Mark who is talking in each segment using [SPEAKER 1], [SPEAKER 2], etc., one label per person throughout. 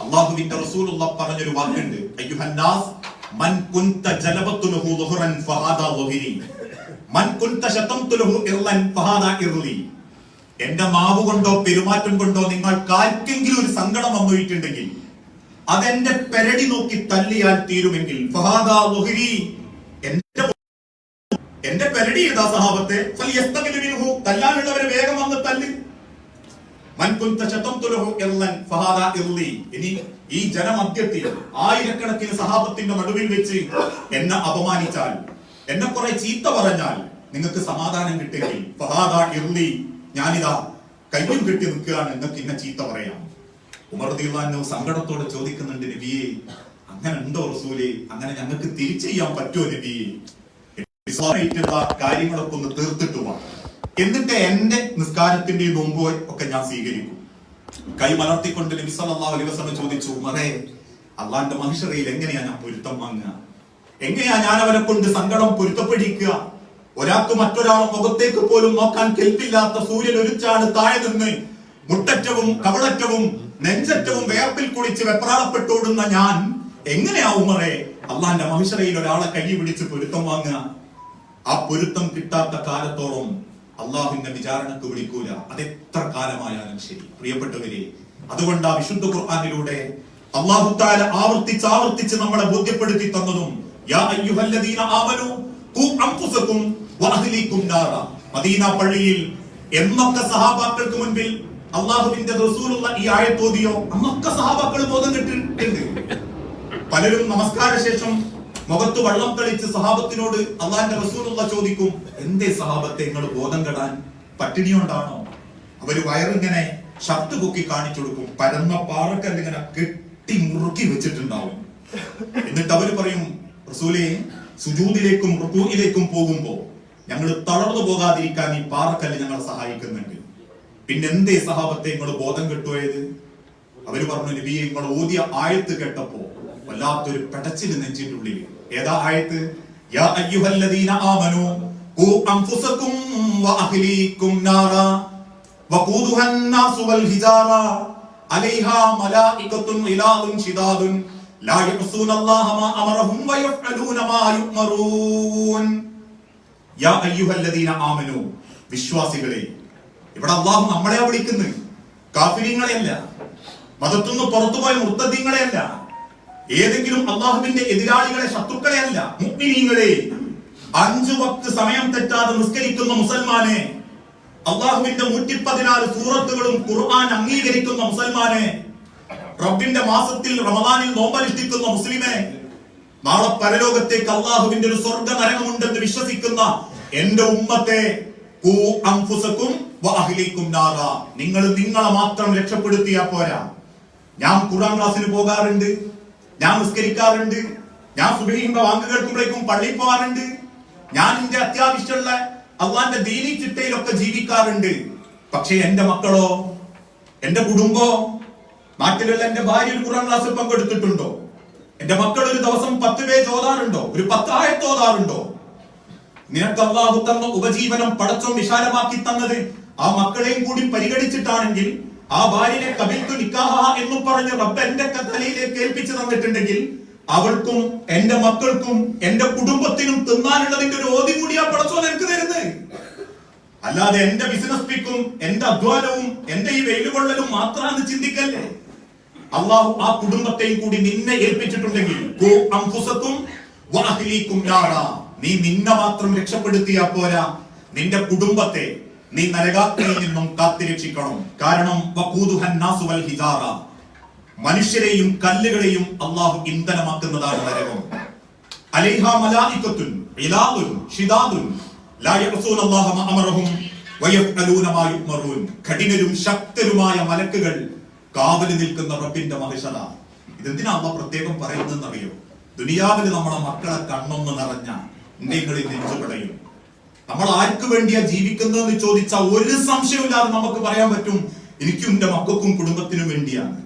[SPEAKER 1] അള്ളാഹുവിന്റെ റസൂലുള്ള പറഞ്ഞൊരു വാക്കുണ്ട്. മൻ മൻ എന്റെ മാവ് കൊണ്ടോ പെരുമാറ്റം കൊണ്ടോ നിങ്ങൾ കാർക്കെങ്കിലും ഒരു സങ്കടം വന്നിട്ടുണ്ടെങ്കിൽ അതെന്റെ പെരടി നോക്കി തല്ലിയാൽ തീരുമെങ്കിൽ എന്റെ പെരടി ഏതാ സഹാബത്തെ? തല്ലാനുള്ളവരെ വേഗം വന്ന് തല്ല് മൻ കുന്ത ശതംതു ലഹു ഇർലൻ ഫഹാദാ ഇർലി ഇനി ഈ ജനമധ്യത്തിൽ ആയിരക്കണക്കിന് സഹാബത്തിന്റെ നടുവിൽ വെച്ച് എന്നെ അപമാനിച്ചാൽ എന്നെ കുറെ ചീത്ത പറഞ്ഞാൽ നിങ്ങൾക്ക് സമാധാനം കിട്ടിയെങ്കിൽ ഫഹാദാ ഇർലി ഞാനിതാ കയ്യും കെട്ടി നിൽക്കുകയാണ് നിങ്ങൾക്ക് ഇന്നെ ചീത്ത പറയാം. ഉമർ ദീവാനോ സങ്കടത്തോടെ ചോദിക്കുന്നുണ്ട് നബിയെ അങ്ങനെ ഉണ്ടോ റസൂലെ? അങ്ങനെ ഞങ്ങൾക്ക് തിരിച്ചു ചെയ്യാൻ പറ്റുമോ നബിയെ? കാര്യങ്ങളൊക്കെ ഒന്ന് തീർത്തിട്ടുമാണ് എന്നിട്ട് എന്റെ നിസ്കാരത്തിന്റെ നോമ്പ് ഒക്കെ ഞാൻ സ്വീകരിക്കും. കൈ മലർത്തിക്കൊണ്ട് നബി സല്ലല്ലാഹു അലൈഹി വസല്ലം ചോദിച്ചു മറേ അള്ളാന്റെ മഹിഷറയിൽ എങ്ങനെയാ ഞാൻ പൊരുത്തം വാങ്ങുക? എങ്ങനെയാ ഞാൻ അവരെ കൊണ്ട് സങ്കടം പൊരുത്തപ്പെടിക്കുക? ഒരാൾക്ക് മറ്റൊരാളെ മുഖത്തേക്ക് പോലും നോക്കാൻ കെൽപ്പില്ലാത്ത സൂര്യൻ ഒരുച്ചാണ് താഴെ നിന്ന് മുട്ടറ്റവും കവളറ്റവും നെഞ്ചറ്റവും വേർപ്പിൽ കുളിച്ച് വെപ്രാളപ്പെട്ടോടുന്ന ഞാൻ എങ്ങനെയാവും ഉമറെ അള്ളാന്റെ മനുഷ്യറയിൽ ഒരാളെ കൈ പിടിച്ച് പൊരുത്തം വാങ്ങുക? ആ പൊരുത്തം കിട്ടാത്ത കാലത്തോളം അള്ളാഹുവിന്റെ വിചാരണക്ക് വിളിക്കൂല. അതെത്ര കാലമായാലും ശരി. പ്രിയപ്പെട്ടവരെ അതുകൊണ്ട് ആ വിശുദ്ധ ഖുർആാനിലൂടെ അള്ളാഹു താല ആവർത്തിച്ച് ആവർത്തിച്ച് നമ്മളെ ബോധ്യപ്പെടുത്തി തന്നതും മദീന പള്ളിയിൽ എന്നൊക്കെ സഹാബാക്കൾക്ക് മുൻപിൽ അള്ളാഹുവിന്റെ റസൂലുള്ള ഈ ആയത്തോതിയോ അന്നൊക്കെ സഹാബാക്കൾ ബോധം കിട്ടിയിട്ടുണ്ട് പലരും നമസ്കാര ശേഷം മുഖത്ത് വള്ളം തളിച്ച് സഹാബത്തിനോട് അള്ളാന്റെ റസൂലുള്ള ചോദിക്കും എന്തേ സഹാബത്തെ നിങ്ങൾ ബോധം കെടാൻ പട്ടിണി കൊണ്ടാണോ അവർ വയറിങ്ങനെ ഷർട്ട് പൊക്കി കാണിച്ചു കൊടുക്കും പരന്ന പാറക്കല്ല് ഇങ്ങനെ കെട്ടി മുറുക്കി വെച്ചിട്ടുണ്ടാവും. എന്നിട്ട് അവർ പറയും റസൂലെ സുജൂദിലേക്കും റുക്കൂയിലേക്കും പോകുമ്പോ ഞങ്ങൾ തളർന്നു പോകാതിരിക്കാൻ ഈ പാറക്കല്ല് ഞങ്ങളെ സഹായിക്കുന്നുണ്ട്. പിന്നെ എന്തേ സഹാബത്തെ നിങ്ങൾ ബോധം കെട്ടുപോയത് അവർ പറഞ്ഞു നബിയെ നിങ്ങൾ ഓതിയ ആയത്ത് കേട്ടപ്പോ വല്ലാത്തൊരു പെടച്ചിൽ ഉള്ളിൽ ഏതാ ആയത്ത് യാ അയ്യുഹല്ലദീന ആമനു ഖൂ അൻഫുസകും വഅഹ്ലീകും നാറ വഖൂദുഹാ الناس والحجارة عليها ملائكة غلاظ شداد لا يعصون الله ما أمرهم ويفعلون ما يؤمرون യാ അയ്യുഹല്ലദീന ആമനു വിശ്വാസികളെ ഇവിടെ അള്ളാഹു നമ്മളെയാ വിളിക്കുന്നത് കാഫിര്യങ്ങളെയല്ല മതത്തുനിന്ന് പുറത്തുപോയ മുർത്തദ്ദീങ്ങളെയല്ല ഏതെങ്കിലും അള്ളാഹുവിന്റെ എതിരാളികളെ ശത്രുക്കളെയല്ല അഞ്ചു വക്ത് സമയം തെറ്റാതെ നിസ്കരിക്കുന്ന മുസൽമാനെ അള്ളാഹുവിന്റെ നൂറ്റി പതിനാല് സൂറത്തുകളും ഖുർആൻ അംഗീകരിക്കുന്ന മുസൽമാനെ റബ്ബിന്റെ മാസത്തിൽ റമദാനിൽ നോമ്പനുഷ്ഠിക്കുന്ന മുസ്ലിമെ നാളെ പരലോകത്തേക്ക് അള്ളാഹുവിന്റെ ഒരു സ്വർഗ നരകമുണ്ടെന്ന് വിശ്വസിക്കുന്ന എന്റെ ഉമ്മത്തെ. നിങ്ങൾ നിങ്ങളെ മാത്രം രക്ഷപ്പെടുത്തിയാ പോരാ ഞാൻ ഖുർആൻ ക്ലാസ്സിന് പോകാറുണ്ട് ഞാൻ നിസ്കരിക്കാറുണ്ട് ഞാൻ സുബഹിന്റെ വാങ്ക് കേൾക്കുമ്പോഴേക്കും പള്ളിയിൽ പോകാറുണ്ട്. ഞാൻ എന്റെ അത്യാവശ്യമുള്ള അള്ളാന്റെ ദീനി ചിട്ടയിലൊക്കെ ജീവിക്കാറുണ്ട്. പക്ഷെ എന്റെ മക്കളോ എന്റെ കുടുംബോ നാട്ടിലുള്ള എന്റെ ഭാര്യ ഒരു കുറാൻ ക്ലാസ്സിൽ പങ്കെടുത്തിട്ടുണ്ടോ? എന്റെ മക്കൾ ഒരു ദിവസം പത്ത് പേജ് ഓതാറുണ്ടോ? ഒരു പത്തായത്ത് ഓതാറുണ്ടോ? നിനക്ക് അള്ളാഹു തന്ന ഉപജീവനം പടച്ചോ വിശാലമാക്കി തന്നത് ആ മക്കളെയും കൂടി പരിഗണിച്ചിട്ടാണെങ്കിൽ ആ ഭാര്യനെ കബിൽത്തു നിക്കാഹ എന്നും പറഞ്ഞ് റബ്ബ് എന്റെ തലയിലേക്ക് ഏൽപ്പിച്ചു തന്നിട്ടുണ്ടെങ്കിൽ അവൾക്കും എന്റെ മക്കൾക്കും എന്റെ കുടുംബത്തിനും തിന്നാനുള്ളതിന്റെ ഒരു ഓതി കൂടിയാ പടച്ചോൻ എനിക്ക് തരുന്നത് അല്ലാതെ എന്റെ ബിസിനസ് പിക്കും എന്റെ അധ്വാനവും എന്റെ ഈ വെയിലുകൊള്ളലും മാത്രമാണ് ചിന്തിക്കല്ലേ? അള്ളാഹു ആ കുടുംബത്തെയും കൂടി നിന്നെ ഏൽപ്പിച്ചിട്ടുണ്ടെങ്കിൽ. നീ നിന്നെ മാത്രം രക്ഷപ്പെടുത്തിയാ പോരാ. നിന്റെ കുടുംബത്തെ നീ നരകാഗ്നിയിൽ നിന്നും കാത്തിരക്ഷിക്കണം. കാരണം മനുഷ്യരെയും കല്ലുകളെയും അള്ളാഹു ഇന്ധനമാക്കുന്നതാണ് നരകം. അലൈഹ മലായികത്തുൻ ഇലാദുൻ ഷിദാദുൻ. ലാ യഅസൂന അല്ലാഹ മാ അമറഹും വയഫ്അലൂന മാ യുമറൂൻ കഠിനരും ശക്തരുമായ മലക്കുകൾ കാവൽ നിൽക്കുന്ന റബ്ബിന്റെ മഹിഷത ഇതെന്തിനാ അള്ളാഹ് പ്രത്യേകം പറയുന്നതെന്നറിയോ? ദുനിയാവിൽ നമ്മളെ മക്കളെ കണ്ണൊന്ന് നിറഞ്ഞ നിങ്ങളിൽ നെഞ്ചുപടയും നമ്മൾ ആർക്ക് വേണ്ടിയാ ജീവിക്കുന്നതെന്ന് ചോദിച്ചാൽ ഒരു സംശയമില്ലാതെ നമുക്ക് പറയാൻ പറ്റും എനിക്കും എന്റെ മക്കൾക്കും കുടുംബത്തിനും വേണ്ടിയാണ്.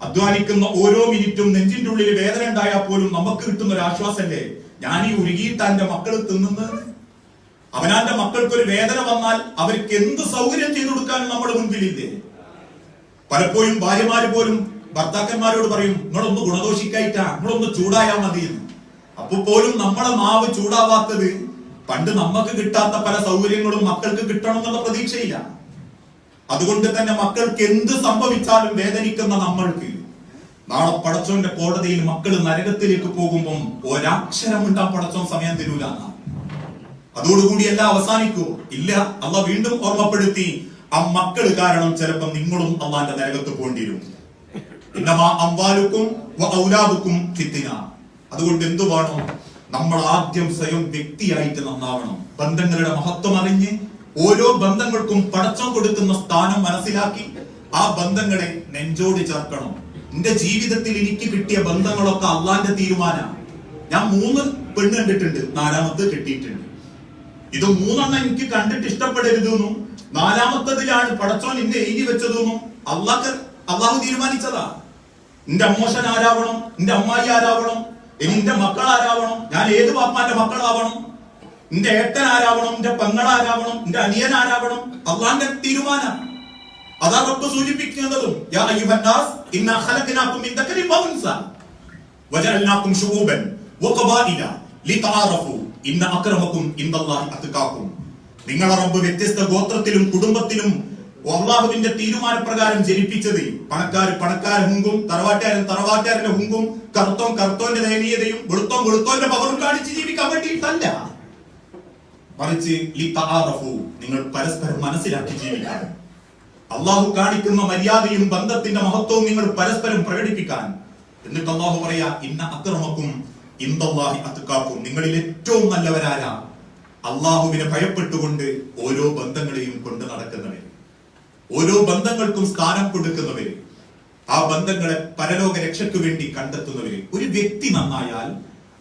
[SPEAKER 1] അധ്വാനിക്കുന്ന ഓരോ മിനിറ്റും നെഞ്ചിന്റെ ഉള്ളിൽ വേദന ഉണ്ടായാൽ പോലും നമുക്ക് കിട്ടുന്ന ഒരു ആശ്വാസല്ലേ ഞാൻ ഈ ഉരുകിയിട്ട് എന്റെ മക്കൾ തിന്നുന്നത്? അവനാന്റെ മക്കൾക്ക് ഒരു വേദന വന്നാൽ അവർക്ക് എന്ത് സൗകര്യം ചെയ്തു കൊടുക്കാൻ നമ്മുടെ മുൻപിലില്ലേ? പലപ്പോഴും ഭാര്യമാര് പോലും ഭർത്താക്കന്മാരോട് പറയും നിങ്ങളൊന്ന് ഗുണദോഷിക്കായിട്ടാ നിങ്ങളൊന്ന് ചൂടായാ മതി അപ്പൊ പോലും നമ്മളെ മാവ് ചൂടാവാത്തത് പണ്ട് നമുക്ക് കിട്ടാത്ത പല സൗകര്യങ്ങളും മക്കൾക്ക് കിട്ടണം എന്നുള്ള പ്രതീക്ഷയില്ല. അതുകൊണ്ട് തന്നെ മക്കൾക്ക് എന്ത് സംഭവിച്ചാലും വേദനിക്കുന്ന നമ്മൾക്ക്. നാളെ പടച്ചോന്റെ കോടതിയിൽ മക്കൾ നരകത്തിലേക്ക് പോകുമ്പം ഒരക്ഷരം ഉണ്ടാ പടച്ചോൻ സമയം തരൂല. അതോടുകൂടി എല്ലാം അവസാനിക്കൂ. ഇല്ല അല്ല വീണ്ടും ഓർമ്മപ്പെടുത്തി ആ മക്കൾ കാരണം ചിലപ്പം നിങ്ങളും അള്ളാന്റെ നരകത്ത് പോകേണ്ടി വരും. ഔലാദുക്കും അതുകൊണ്ട് എന്തു വേണം നമ്മൾ ആദ്യം സ്വയം വ്യക്തിയായിട്ട് നന്നാവണം. ബന്ധങ്ങളുടെ മഹത്വം അറിഞ്ഞ് ഓരോ ബന്ധങ്ങൾക്കും പടച്ചം കൊടുക്കുന്ന സ്ഥാനം മനസ്സിലാക്കി ആ ബന്ധങ്ങളെ നെഞ്ചോട് ചേർക്കണം. എന്റെ ജീവിതത്തിൽ എനിക്ക് കിട്ടിയ ബന്ധങ്ങളൊക്കെ അള്ളാന്റെ തീരുമാനമാണ്. ഞാൻ മൂന്ന് പെണ്ണ് കണ്ടിട്ടുണ്ട് നാലാമത്തെ കിട്ടിയിട്ടുണ്ട്. ഇത് മൂന്നെണ്ണം എനിക്ക് കണ്ടിട്ട് ഇഷ്ടപ്പെടരുതെന്നും നാലാമത്തതിലാണ് പടച്ചോൻ ഇന്ന് എഴുതി വെച്ചതെന്നും അള്ളാഹ് അള്ളാഹു തീരുമാനിച്ചതാ. എന്റെ അമ്മോശൻ ആരാവണം എന്റെ അമ്മായി ആരാവണം എന്റെ മക്കൾ ആരാവണം ഞാൻ ഏത് പാപ്പാന്റെ മക്കളാവണം? എന്റെ ഏട്ടൻ ആരാവണം നിന്റെ പെങ്ങൾ ആരാവണം നിന്റെ അനിയൻ ആരാവണം? അള്ളാന്റെ തീരുമാനം. അതാ റബ്ബ് സൂചിപ്പിക്കുന്നതും. യാ മിൻ ദക്കരി വഖബായില ഇന്ന റബ്ബ് വ്യത്യസ്ത ഗോത്രത്തിലും കുടുംബത്തിലും അള്ളാഹുവിന്റെ തീരുമാനപ്രകാരം ജനിപ്പിച്ചത്. പണക്കാർ പണക്കാരൻ ഹുങ്കും തറവാട്ടുകാരൻ തറവാട്ടുകാരന്റെ ഹുങ്കും കറുത്തോൻ കറുത്തോന്റെ ദയനീയതയും വെളുത്തോൻ വെളുത്തോന്റെ പവറും കാണിച്ച് ജീവിക്കാൻ വേണ്ടിയിട്ടല്ല. മറിച്ച് നിങ്ങൾ പരസ്പരം മനസ്സിലാക്കി ജീവിക്കാൻ. അള്ളാഹു കാണിക്കുന്ന മര്യാദയും ബന്ധത്തിന്റെ മഹത്വവും നിങ്ങൾ പരസ്പരം പ്രകടിപ്പിക്കാൻ. എന്നിട്ട് അള്ളാഹു പറയാ ഇന്ന അക്രമക്കും ഇന്ദാഹി അത്തുക്കാക്കും നിങ്ങളിൽ ഏറ്റവും നല്ലവരാരാ? അള്ളാഹുവിനെ ഭയപ്പെട്ടുകൊണ്ട് ഓരോ ബന്ധങ്ങളെയും കൊണ്ട് നടക്കുന്നവർ ഓരോ ബന്ധങ്ങൾക്കും സ്ഥാനം കൊടുക്കുന്നവര്. ആ ബന്ധങ്ങളെ പരലോക രക്ഷയ്ക്ക് വേണ്ടി കണ്ടെത്തുന്നവര്. ഒരു വ്യക്തി നന്നായാൽ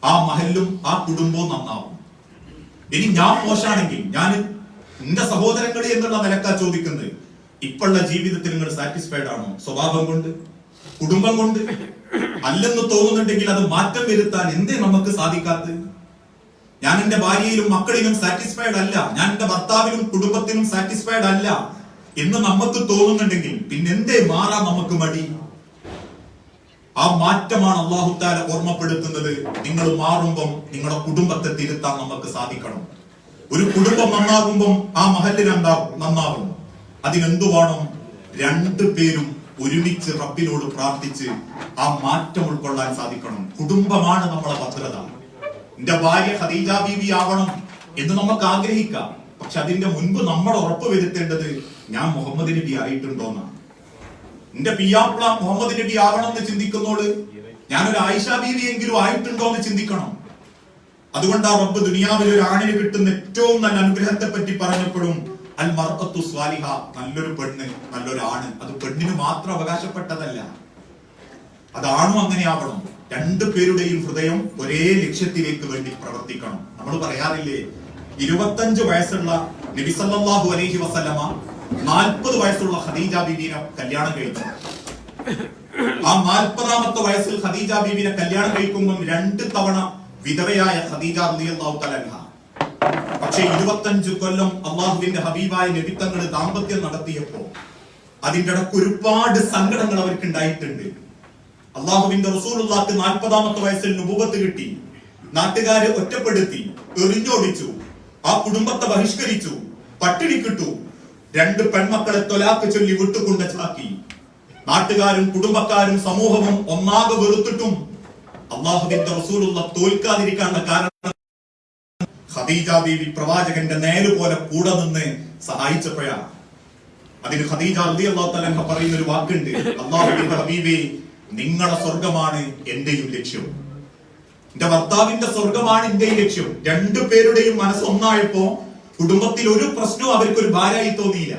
[SPEAKER 1] ആ മഹലും ആ കുടുംബവും നന്നാവും. ഇനി ഞാൻ മോശാണെങ്കിൽ ഞാൻ എന്റെ സഹോദരങ്ങളെ എന്നുള്ള നിലക്കാ ചോദിക്കുന്നത്. ഇപ്പോഴുള്ള ജീവിതത്തിൽ നിങ്ങൾ സാറ്റിസ്ഫൈഡ് ആണോ? സ്വഭാവം കൊണ്ട്? കുടുംബം കൊണ്ട്? അല്ലെന്ന് തോന്നുന്നുണ്ടെങ്കിൽ അത് മാറ്റം വരുത്താൻ എന്തേ നമുക്ക് സാധിക്കാത്ത ഞാൻ എന്റെ ഭാര്യയിലും മക്കളിലും സാറ്റിസ്ഫൈഡ് അല്ല. ഞാൻ എന്റെ ഭർത്താവിലും കുടുംബത്തിലും സാറ്റിസ്ഫൈഡ് അല്ല എന്ന് നമുക്ക് തോന്നുന്നുണ്ടെങ്കിൽ പിന്നെന്തേ മാറാൻ നമുക്ക് മടി? ആ മാറ്റമാണ് അള്ളാഹുത്താല ഓർമ്മപ്പെടുത്തുന്നത്. നിങ്ങൾ മാറുമ്പം നിങ്ങളുടെ കുടുംബത്തെ തിരുത്താൻ നമുക്ക് സാധിക്കണം. ഒരു കുടുംബം നന്നാകുമ്പം ആ മഹല്ല് രണ്ടാകും നന്നാകും. അതിനെന്തു വേണം? രണ്ടു പേരും ഒരുമിച്ച് റബ്ബിനോട് പ്രാർത്ഥിച്ച് ആ മാറ്റം ഉൾക്കൊള്ളാൻ സാധിക്കണം. കുടുംബമാണ് നമ്മളെ ഭദ്രത. എന്റെ ഭാര്യ ഖദീജ ബീവി ആവണം എന്ന് നമുക്ക് ആഗ്രഹിക്കാം. പക്ഷെ അതിന്റെ മുൻപ് നമ്മൾ ഉറപ്പ് വരുത്തേണ്ടത് ഞാൻ മുഹമ്മദ് നബി ആയിട്ടുണ്ടോന്നാണ്. എന്റെ പിയാപ്പിള മുഹമ്മദ് നബി ആവണം എന്ന് ചിന്തിക്കുന്നോട് ഞാനൊരു ആയിഷ ബീവി എങ്കിലും ആയിട്ടുണ്ടോ എന്ന് ചിന്തിക്കണം. അതുകൊണ്ട് ആ റബ്ബ് ദുനിയാവിൽ ഒരു ആണിന് കിട്ടുന്ന ഏറ്റവും നല്ല അനുഗ്രഹത്തെ പറ്റി പറഞ്ഞപ്പോഴും അൽ മർക്കത്തു സ്വാലിഹ നല്ലൊരു പെണ്ണ് നല്ലൊരു ആണ് അത് പെണ്ണിന് മാത്രം അവകാശപ്പെട്ടതല്ല. അതാണും അങ്ങനെ ആവണം. രണ്ടു പേരുടെയും ഹൃദയം ഒരേ ലക്ഷ്യത്തിലേക്ക് വേണ്ടി പ്രവർത്തിക്കണം. നമ്മൾ പറയാറില്ലേ ഇരുപത്തഞ്ച് വയസ്സുള്ള നബിസല്ലാഹു അലൈഹി വസല്ലമ നാൽപ്പത് വയസ്സുള്ള ഖദീജ ബീബീനെ കല്യാണം കഴിച്ചു. ആ നാൽപ്പതാമത്തെ വയസ്സിൽ ഖദീജ ബീബിനെ കല്യാണം കഴിക്കുമ്പോൾ രണ്ട് തവണ വിധവയായ ഖദീജ പക്ഷേ ഇരുപത്തഞ്ച് കൊല്ലം അള്ളാഹുവിന്റെ ഹബീബായ നബിത്തങ്ങൾ ദാമ്പത്യം നടത്തിയപ്പോ അതിന്റെ ഇടയ്ക്ക് ഒരുപാട് സങ്കടങ്ങൾ അവർക്ക് ഉണ്ടായിട്ടുണ്ട്. അള്ളാഹുവിന്റെ റസൂലുള്ളാക്ക് നാൽപ്പതാമത്തെ വയസ്സിൽ നുബുവത്ത് കിട്ടി. നാട്ടുകാരെ ഒറ്റപ്പെടുത്തി എറിഞ്ഞോടിച്ചു ആ കുടുംബത്തെ ബഹിഷ്കരിച്ചു പട്ടിണി കിട്ടു രണ്ട് പെൺമക്കളെ തൊലാക്ക് ചൊല്ലി വിട്ടുകൊണ്ട് ചാക്കി. നാട്ടുകാരും കുടുംബക്കാരും സമൂഹവും ഒന്നാകെ വെറുത്തിട്ടും അള്ളാഹുവിന്റെ റസൂലുള്ള തോൽക്കാതിരിക്കാനുള്ള കാരണം ഖദീജ ബീവി പ്രവാചകന്റെ നേര് പോലെ കൂടെ നിന്ന് സഹായിച്ചപ്പോഴാണ്. അതിന് ഖദീജ റളിയല്ലാഹു അള്ളാഹു അൻഹ പറയുന്ന ഒരു വാക്കുണ്ട്. അള്ളാഹുവിന്റെ ഹബീബേ നിങ്ങളുടെ സ്വർഗമാണ് എന്റെയും ലക്ഷ്യം. എന്റെ ഭർത്താവിന്റെ സ്വർഗമാണ് എന്റെയും ലക്ഷ്യം. രണ്ടു പേരുടെയും മനസ്സ് ഒന്നായപ്പോ കുടുംബത്തിൽ ഒരു പ്രശ്നവും അവർക്ക് ഒരു ഭാരമായി തോന്നിയില്ല.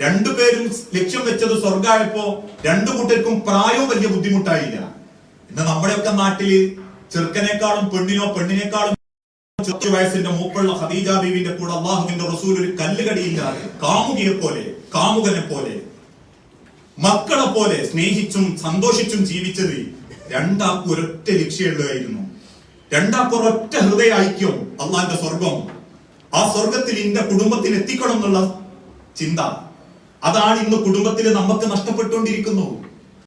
[SPEAKER 1] രണ്ടുപേരും ലക്ഷ്യം വെച്ചത് സ്വർഗമായപ്പോ രണ്ടു കൂട്ടർക്കും പ്രായവും വലിയ ബുദ്ധിമുട്ടായില്ല. ഇന്ന് നമ്മുടെയൊക്കെ നാട്ടിൽ ചെറുക്കനേക്കാളും പെണ്ണിനോ പെണ്ണിനേക്കാളും ചെറു വയസ്സിന്റെ മൂപ്പുള്ള ഹദീജ ബീവിന്റെ കൂടെ അള്ളാഹുവിന്റെ റസൂൽ ഒരു കല്ലുകടിയില്ലാതെ കാമുകിയെ പോലെ കാമുകനെ പോലെ. മക്കളെ പോലെ സ്നേഹിച്ചും സന്തോഷിച്ചും ജീവിച്ചത് രണ്ടാക്കൊരൊറ്റ ലക്ഷ്യമുള്ളതായിരുന്നു രണ്ടാക്കൊരൊറ്റ ഹൃദയ ഐക്യം അള്ളാന്റെ സ്വർഗം ആ സ്വർഗത്തിൽ എന്റെ കുടുംബത്തിൽ എത്തിക്കണം എന്നുള്ള ചിന്ത. അതാണ് ഇന്ന് കുടുംബത്തിൽ നമുക്ക് നഷ്ടപ്പെട്ടുകൊണ്ടിരിക്കുന്നു.